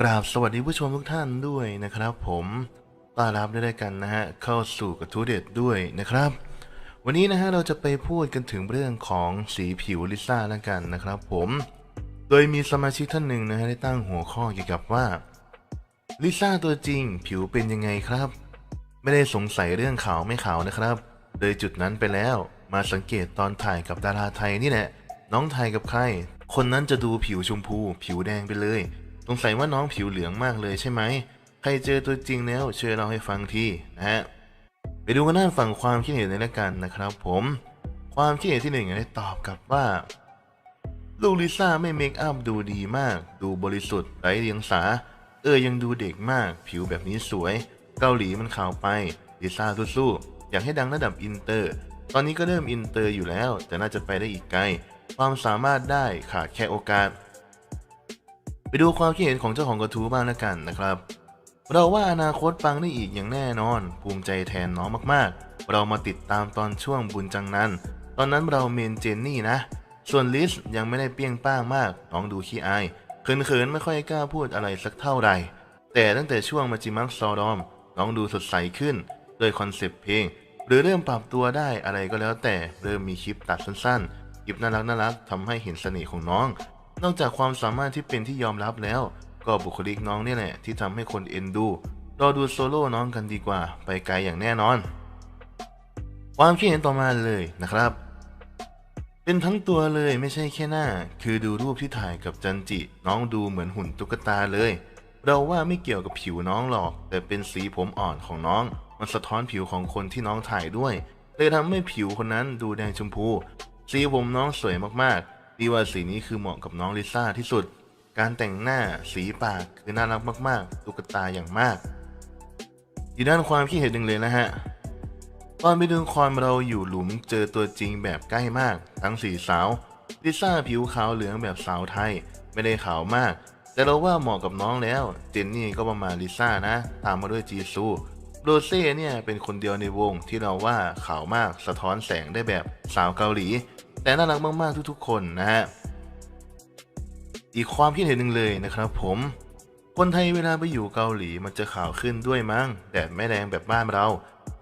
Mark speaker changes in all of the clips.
Speaker 1: กราบสวัสดีผู้ชมทุกท่านด้วยนะครับ ผมต้อนรับได้วยกันนะฮะเข้าสู่กระทู้เด็ดด้วยนะครับ วันนี้นะฮะเราจะไปพูดกันถึงเรื่องของสีผิวลิซ่าแล้วกันนะครับ ผมโดยมีสมาชิกท่านหนึ่งนะฮะได้ตั้งหัวข้อเกี่ยวกับว่าลิซ่าตัวจริงผิวเป็นยังไงครับ ไม่ได้สงสัยเรื่องขาวไม่ขาวนะครับเลยจุดนั้นไปแล้วมาสังเกตตอนถ่ายกับดาราไทยนี่แหละน้องถ่ายกับใคร คนนั้นจะดูผิวชมพู ผิวแดงไปเลย สงสัยว่าน้องผิวเหลืองมากเลยใช่ไหม ใครเจอตัวจริงแล้วช่วยเล่าให้ฟังทีนะฮะ ไปดูกันหน้าฝั่งความคิดเห็นเลยละกันนะครับผม ความคิดเห็นที่หนึ่งได้ตอบกลับว่า ลูกลิซ่าไม่เมคอัพดูดีมาก ดูบริสุทธิ์ไร้เดียงสา เออยังดูเด็กมาก ผิวแบบนี้สวย เกาหลีมันขาวไป ลิซ่าสู้ๆ อยากให้ดังระดับอินเตอร์ ตอนนี้ก็เริ่มอินเตอร์อยู่แล้ว แต่น่าจะไปได้อีกไกล ความสามารถได้ขาดแค่โอกาส ไปดูความคิดเห็นของเจ้าของกระทู้บ้างแล้วกันนะครับ เราว่าอนาคตปังได้อีกอย่างแน่นอน ภูมิใจแทนน้องมากๆ เรามาติดตามตอนช่วงบุญจังนั้น ตอนนั้นเราเมนเจนนี่นะ ส่วนลิสยังไม่ได้เปี้ยงป้างมาก น้องดูขี้อายเขินๆไม่ค่อยกล้าพูดอะไรสักเท่าไหร่แต่ตั้งแต่ช่วงมาจิมักซอดอม น้องดูสดใสขึ้น โดยคอนเซปต์เพลง หรือเริ่มปรับตัวได้อะไรก็แล้วแต่เริ่มมีคลิปตัดสั้นๆคลิปน่ารักน่ารักๆทำให้เห็นเสน่ห์ของน้อง นอกจากความสามารถที่เป็นที่ยอมรับแล้ว ก็บุคลิกน้องนี่แหละที่ทำให้คนเอ็นดู รอดูโซโล่น้องกันดีกว่า ไปไกลอย่างแน่นอน ความคิดเห็นต่อมาเลยนะครับ เป็นทั้งตัวเลยไม่ใช่แค่หน้า คือดูรูปที่ถ่ายกับจันจิ น้องดูเหมือนหุ่นตุ๊กตาเลย เราว่าไม่เกี่ยวกับผิวน้องหรอก แต่เป็นสีผมอ่อนของน้อง มันสะท้อนผิวของคนที่น้องถ่ายด้วยเลยทำให้ผิวคนนั้นดูแดงชมพู สีผมน้องสวยมากๆ ดีว่าสีนี้คือเหมาะกับน้องลิซ่าที่สุด การแต่งหน้าสีปากคือน่ารักมากๆ ตุ๊กตาอย่างมากอีกด้านความคิดเห็นหนึ่งเลยนะฮะ ตอนไปดูคอนเราอยู่หลุมเจอตัวจริงแบบใกล้มาก ทั้งสี่สาว ลิซ่าผิวขาวเหลืองแบบสาวไทย ไม่ได้ขาวมาก แต่เราว่าเหมาะกับน้องแล้ว เจนนี่ก็ประมาณลิซ่านะ ตามมาด้วยจีซูโรเซ่เนี่ยเป็นคนเดียวในวงที่เราว่าขาวมากสะท้อนแสงได้แบบสาวเกาหลี แต่น่ารักมากๆทุกๆ คนนะฮะอีกความคิดเห็นหนึ่งเลยนะครับผมคนไทยเวลาไปอยู่เกาหลีมันจะขาวขึ้นด้วยมั้งแดดไม่แรงแบบบ้านเรา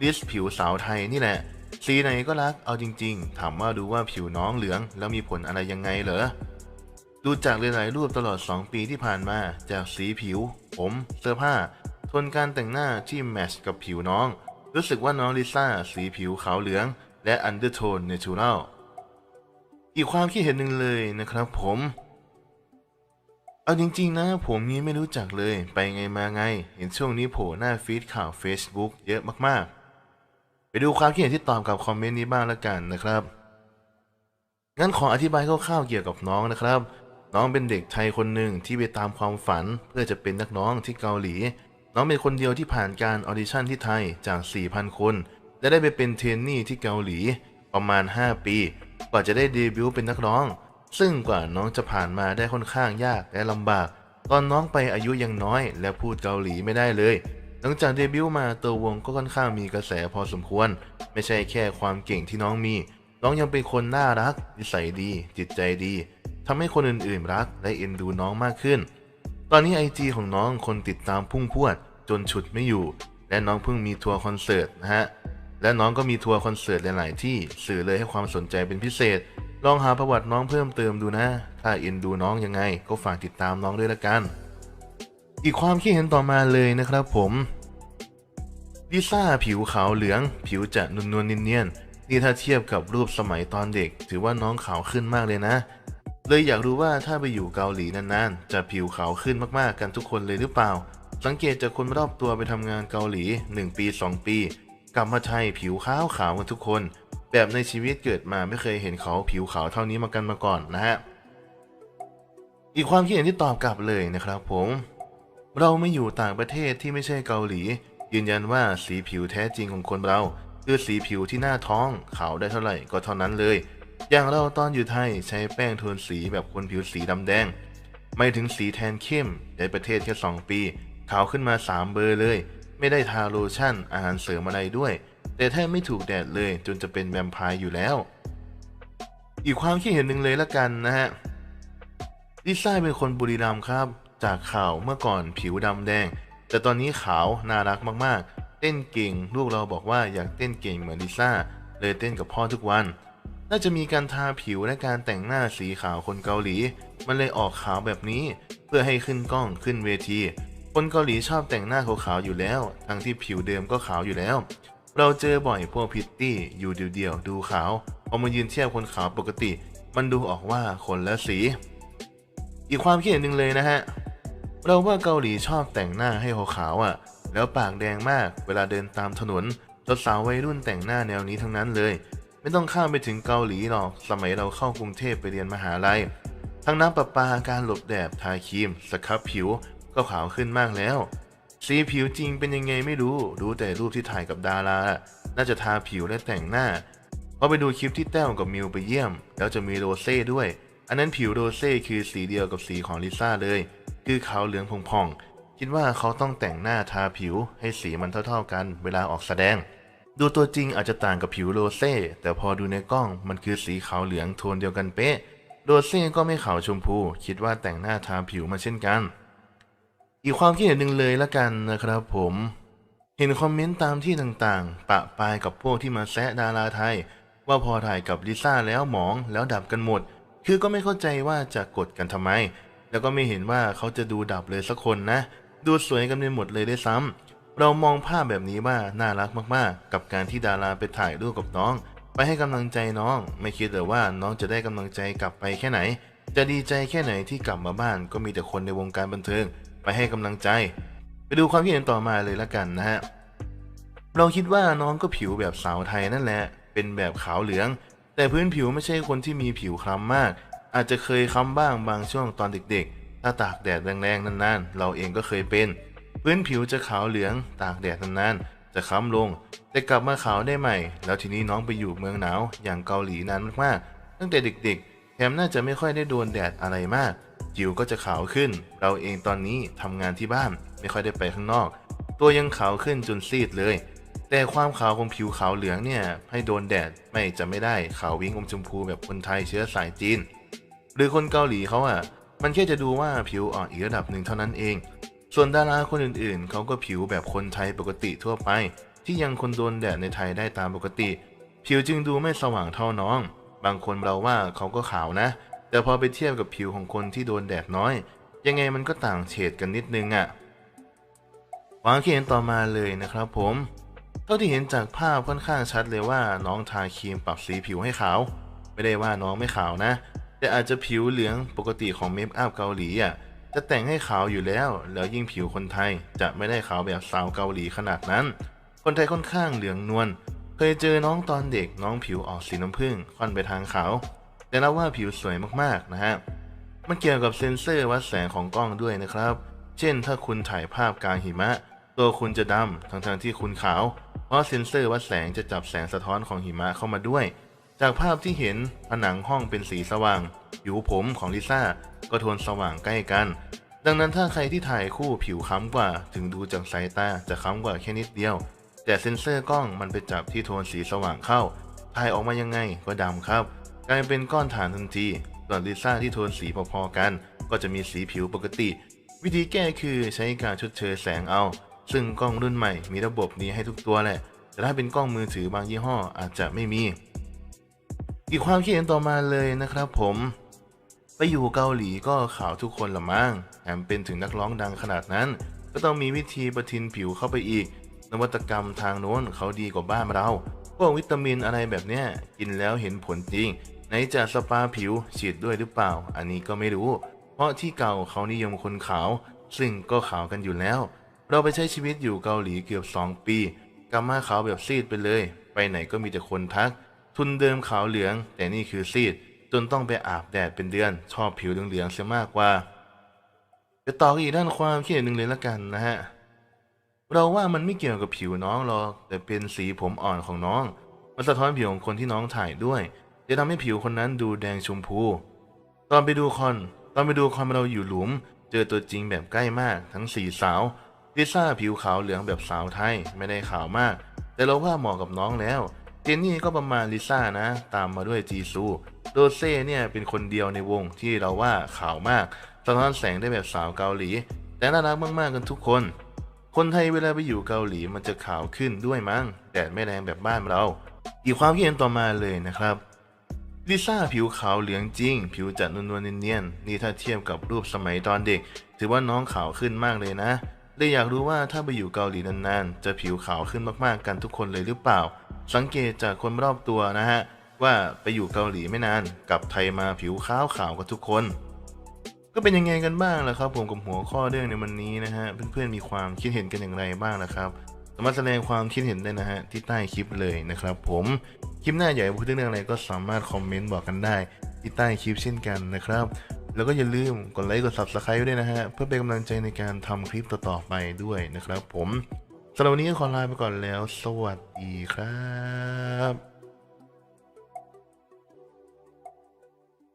Speaker 1: ลิสผิวสาวไทยนี่แหละสีไหนก็รักเอาจริง ๆ ถามว่าดูว่าผิวน้องเหลือง แล้วมีผลอะไรยังไงเหรอดูจากหลายๆรูปตลอด 2 ปีที่ผ่านมา จากสีผิว ผม เสื้อผ้าโทนการแต่งหน้าที่แมชกับผิวน้อง รู้สึกว่าน้องลิซ่าสีผิวขาวเหลือง และอันเดอร์โทนเนเชอรัล อีกความคิดเห็นหนึ่งเลยนะครับผม เอาจริงๆนะผมนี้ไม่รู้จักเลยไปไงมาไง เห็นช่วงนี้โผล่หน้าฟีดข่าว Facebook เยอะมากๆ ไปดูความคิดเห็นที่ตอบกับคอมเมนต์นี้บ้างล้วกันนะครับงั้นขออธิบายคร่าวๆเกี่ยวกับน้องนะครับ น้องเป็นเด็กไทยคนหนึ่งที่ไปตามความฝัน เพื่อจะเป็นนักร้องที่เกาหลี น้องเป็นคนเดียวที่ผ่านการออดิชั่นที่ไทยจาก 4,000 คน และได้ไปเป็นเทรนนี่ที่เกาหลีประมาณ 5 ปี กว่าจะได้เดบิวต์เป็นนักร้อง ซึ่งกว่าน้องจะผ่านมาได้ค่อนข้างยากและลำบาก ตอนน้องไปอายุยังน้อย และพูดเกาหลีไม่ได้เลย หลังจากเดบิวต์มาตัววงก็ค่อนข้างมีกระแสพอสมควร ไม่ใช่แค่ความเก่งที่น้องมี น้องยังเป็นคนน่ารัก นิสัยดี จิตใจดีทำให้คนอื่นๆรักและเอ็นดูน้องมากขึ้น ตอนนี้ไอจีของน้องคนติดตามพุ่งพรวด จนฉุดไม่อยู่ และน้องเพิ่งมีทัวร์คอนเสิร์ตนะฮะ และน้องก็มีทัวร์คอนเสิร์ตหลาย ๆ ที่สื่อเลยให้ความสนใจเป็นพิเศษ ลองหาประวัติน้องเพิ่มเติมดูนะ ถ้าเอ็นดูน้องยังไง ก็ฝากติดตามน้องด้วยละกัน อีกความคิดเห็นต่อมาเลยนะครับผมลิซ่าผิวขาวเหลือง ผิวจะนวลนวลๆเนียนๆนี่ถ้าเทียบกับรูปสมัยตอนเด็ก ถือว่าน้องขาวขึ้นมากเลยนะ เลยอยากรู้ว่าถ้าไปอยู่เกาหลีนาน ๆ จะผิวขาวขึ้นมาก ๆ กันทุกคนเลยหรือเปล่า สังเกตจากคนรอบตัวไปทำงานเกาหลี 1 ปี 2 ปี กลับมาไทยผิวขาวขาวกันทุกคน แบบในชีวิตเกิดมาไม่เคยเห็นเขาผิวขาวเท่านี้มากันมาก่อนนะฮะอีกความคิดเห็นที่ตอบกลับเลยนะครับผม เราไม่อยู่ต่างประเทศที่ไม่ใช่เกาหลี ยืนยันว่าสีผิวแท้จริงของคนเรา คือสีผิวที่หน้าท้องขาวได้เท่าไหร่ก็เท่านั้นเลย อย่างเราตอนอยู่ไทยใช้แป้งโทนสีแบบคนผิวสีดำแดง ไม่ถึงสีแทนเข้มในประเทศแค่2ปี ขาวขึ้นมา 3 เบอร์เลย ไม่ได้ทาโลชั่นอาหารเสริมอะไรด้วย แต่แทบไม่ถูกแดดเลยจนจะเป็นแวมไพร์อยู่แล้ว อีกความคิดเห็นหนึ่งเลยละกันนะฮะลิซ่าเป็นคนบุรีรัมย์ครับ จากข่าวเมื่อก่อนผิวดำแดง แต่ตอนนี้ขาวน่ารักมากๆ เต้นเก่งลูกเราบอกว่าอยากเต้นเก่งเหมือนลิซ่าเลยเต้นกับพ่อทุกวัน น่าจะมีการทาผิวและการแต่งหน้าสีขาวคนเกาหลี มันเลยออกขาวแบบนี้ เพื่อให้ขึ้นกล้องขึ้นเวที คนเกาหลีชอบแต่งหน้าขาวๆอยู่แล้ว ทั้งที่ผิวเดิมก็ขาวอยู่แล้ว เราเจอบ่อยพวกพิตตี้อยู่เดียวๆดูขาวพอมายืนเทียบคนขาวปกติ มันดูออกว่าคนละสี อีกความคิดเห็นหนึ่งเลยนะฮะ เราว่าเกาหลีชอบแต่งหน้าให้ขาวๆอะ แล้วปากแดงมาก เวลาเดินตามถนนสาววัยรุ่นแต่งหน้าแนวนี้ทั้งนั้นเลย ไม่ต้องข้ามไปถึงเกาหลีหรอก สมัยเราเข้ากรุงเทพไปเรียนมหาลัย ทั้งน้ำประปาการหลบแดดทาครีม สครับผิว ก็ขาวขึ้นมากแล้ว สีผิวจริงเป็นยังไงไม่รู้ดูแต่รูปที่ถ่ายกับดารา น่าจะทาผิวและแต่งหน้าพอไปดูคลิปที่แต้วกับมิวไปเยี่ยม แล้วจะมีโรเซ่ด้วย อันนั้นผิวโรเซ่คือสีเดียวกับสีของลิซ่าเลย คือขาวเหลืองผ่องๆ คิดว่าเขาต้องแต่งหน้าทาผิวให้สีมันเท่าๆกัน เวลาออกแสดง ดูตัวจริงอาจจะต่างกับผิวโรเซ่ แต่พอดูในกล้องมันคือสีขาวเหลืองโทนเดียวกันเป๊ะ โรเซ่ก็ไม่ขาวชมพู คิดว่าแต่งหน้าทาผิวมาเช่นกัน อีกความคิดเห็นหนึ่งเลยละกันนะครับผม เห็นคอมเมนต์ตามที่ต่างๆ ปะปายกับพวกที่มาแซะดาราไทย ว่าพอถ่ายกับลิซ่าแล้วหมองแล้วดับกันหมด คือก็ไม่เข้าใจว่าจะกดกันทำไม แล้วก็ไม่เห็นว่าเขาจะดูดับเลยสักคนนะ ดูสวยกันไปหมดเลยได้ซ้ำเรามองภาพแบบนี้ว่าน่ารักมากๆ กับการที่ดาราไปถ่ายรูปกับน้อง ไปให้กำลังใจน้อง ไม่คิดเลยว่าน้องจะได้กำลังใจกลับไปแค่ไหน จะดีใจแค่ไหนที่กลับมาบ้านก็มีแต่คนในวงการบันเทิง ไปให้กำลังใจ ไปดูความคิดเห็นต่อมาเลยละกันนะฮะเราคิดว่าน้องก็ผิวแบบสาวไทยนั่นแหละ เป็นแบบขาวเหลือง แต่พื้นผิวไม่ใช่คนที่มีผิวคล้ำมาก อาจจะเคยคล้ำบ้างบางช่วงตอนเด็กๆ ถ้าตากแดดแรงๆนานๆ เราเองก็เคยเป็น พื้นผิวจะขาวเหลือง ตากแดดนานๆ จะคล้ำลง แต่กลับมาขาวได้ใหม่ แล้วทีนี้น้องไปอยู่เมืองหนาวอย่างเกาหลีนานมากๆ ตั้งแต่เด็กๆ แถมน่าจะไม่ค่อยได้โดนแดดอะไรมาก ผิวก็จะขาวขึ้น เราเองตอนนี้ทำงานที่บ้านไม่ค่อยได้ไปข้างนอก ตัวยังขาวขึ้นจนซีดเลย แต่ความขาวของผิวขาวเหลืองเนี่ยให้โดนแดดไม่จะไม่ได้ขาววิ่งอมชมพูแบบคนไทยเชื้อสายจีน หรือคนเกาหลีเขาอะ มันแค่จะดูว่าผิวอ่อนอีกระดับหนึ่งเท่านั้นเอง ส่วนดาราคนอื่นๆเขาก็ผิวแบบคนไทยปกติทั่วไป ที่ยังคนโดนแดดในไทยได้ตามปกติ ผิวจึงดูไม่สว่างเท่าน้อง บางคนเราว่าเขาก็ขาวนะ แต่พอไปเทียบกับผิวของคนที่โดนแดดน้อย ยังไงมันก็ต่างเฉดกันนิดนึงอะวางเขียนต่อมาเลยนะครับผม เท่าที่เห็นจากภาพค่อนข้างชัดเลยว่าน้องทาครีมปรับสีผิวให้ขาว ไม่ได้ว่าน้องไม่ขาวนะ แต่อาจจะผิวเหลืองปกติของเมคอัพเกาหลีอะจะแต่งให้ขาวอยู่แล้ว แล้วยิ่งผิวคนไทยจะไม่ได้ขาวแบบสาวเกาหลีขนาดนั้น คนไทยค่อนข้างเหลืองนวล เคยเจอน้องตอนเด็กน้องผิวออกสีน้ำผึ้งค่อนไปทางขาว แต่เราว่าผิวสวยมากๆนะฮะ มันเกี่ยวกับเซ็นเซอร์วัดแสงของกล้องด้วยนะครับ เช่นถ้าคุณถ่ายภาพกลางหิมะ ตัวคุณจะดำทั้งๆที่คุณขาว เพราะเซ็นเซอร์วัดแสงจะจับแสงสะท้อนของหิมะเข้ามาด้วย จากภาพที่เห็นผนังห้องเป็นสีสว่างผิวผมของลิซ่าก็โทนสว่างใกล้กัน ดังนั้นถ้าใครที่ถ่ายคู่ผิวค้ำกว่า ถึงดูจากสายตาจะค้ำกว่าแค่นิดเดียว แต่เซ็นเซอร์กล้องมันไปจับที่โทนสีสว่างเข้าถ่ายออกมายังไงก็ดำครับ กลายเป็นก้อนฐานทันที ส่วนลิซ่าที่โทนสีพอๆกัน ก็จะมีสีผิวปกติ วิธีแก้คือใช้การชดเชยแสงเอา ซึ่งกล้องรุ่นใหม่มีระบบนี้ให้ทุกตัวแหละ แต่ถ้าเป็นกล้องมือถือบางยี่ห้ออาจจะไม่มี อีกความคิดเห็นต่อมาเลยนะครับผมไปอยู่เกาหลีก็ขาวทุกคนละมั้งแถมเป็นถึงนักร้องดังขนาดนั้น ก็ต้องมีวิธีประทินผิวเข้าไปอีก นวัตกรรมทางโน้นเขาดีกว่าบ้านเรา พวกวิตามินอะไรแบบเนี้ยกินแล้วเห็นผลจริง ไหนจะสปาผิวฉีดด้วยหรือเปล่า อันนี้ก็ไม่รู้ เพราะที่เก่าเขานิยมคนขาว ซึ่งก็ขาวกันอยู่แล้ว เราไปใช้ชีวิตอยู่เกาหลีเกือบ 2 ปีกลับมาขาวแบบซีดไปเลย ไปไหนก็มีแต่คนทัก ทุนเดิมขาวเหลือง แต่นี่คือซีด จนต้องไปอาบแดดเป็นเดือน ชอบผิวเหลืองๆเสียมากกว่าจะต่ออีกด้านความคิดเห็นหนึ่งเลยละกันนะฮะเราว่ามันไม่เกี่ยวกับผิวน้องหรอกแต่เป็นสีผมอ่อนของน้อง มันสะท้อนผิวของคนที่น้องถ่ายด้วย จะทำให้ผิวคนนั้นดูแดงชมพู ตอนไปดูคอน ตอนไปดูคอนเราอยู่หลุม เจอตัวจริงแบบใกล้มาก ทั้งสี่สาวลิซ่าผิวขาวเหลืองแบบสาวไทยไม่ได้ขาวมาก แต่เราว่าเหมาะกับน้องแล้ว เจนนี่ก็ประมาณลิซ่านะ ตามมาด้วยจีซูโดเซ่เนี่ยเป็นคนเดียวในวงที่เราว่าขาวมากสะท้อนแสงได้แบบสาวเกาหลี แต่น่ารักมากๆกันทุกคน คนไทยเวลาไปอยู่เกาหลีมันจะขาวขึ้นด้วยมั้งแดดไม่แรงแบบบ้านเรา อีกความคิดเห็นต่อมาเลยนะครับ ลิซ่าผิวขาวเหลืองจริง ผิวจัดนวลๆเนียนๆนี่ถ้าเทียบกับรูปสมัยตอนเด็ก ถือว่าน้องขาวขึ้นมากเลยนะเลยอยากรู้ว่าถ้าไปอยู่เกาหลีนานๆ จะผิวขาวขึ้นมากๆกันทุกคนเลยหรือเปล่า สังเกตจากคนรอบตัวนะฮะ ว่าไปอยู่เกาหลีไม่นานกลับไทยมาผิวขาวขาวกันทุกคน ก็เป็นยังไงกันบ้างล่ะครับ ผมกับหัวข้อเรื่องในวันนี้นะฮะเพื่อนๆมีความคิดเห็นกันอย่างไรบ้างนะครับ สามารถแสดงความคิดเห็นได้นะฮะที่ใต้คลิปเลยนะครับผมคลิปหน้าใหญ่พูดเรื่องอะไรก็สามารถคอมเมนต์บอกกันได้ที่ใต้คลิปเช่นกันนะครับ แล้วก็อย่าลืมกดไลค์กด subscribe ด้วยนะฮะเพื่อเป็นกำลังใจในการทำคลิปต่อๆไปด้วยนะครับผมสำหรับวันนี้ขอลาไปก่อนแล้ว สวัสดีครับ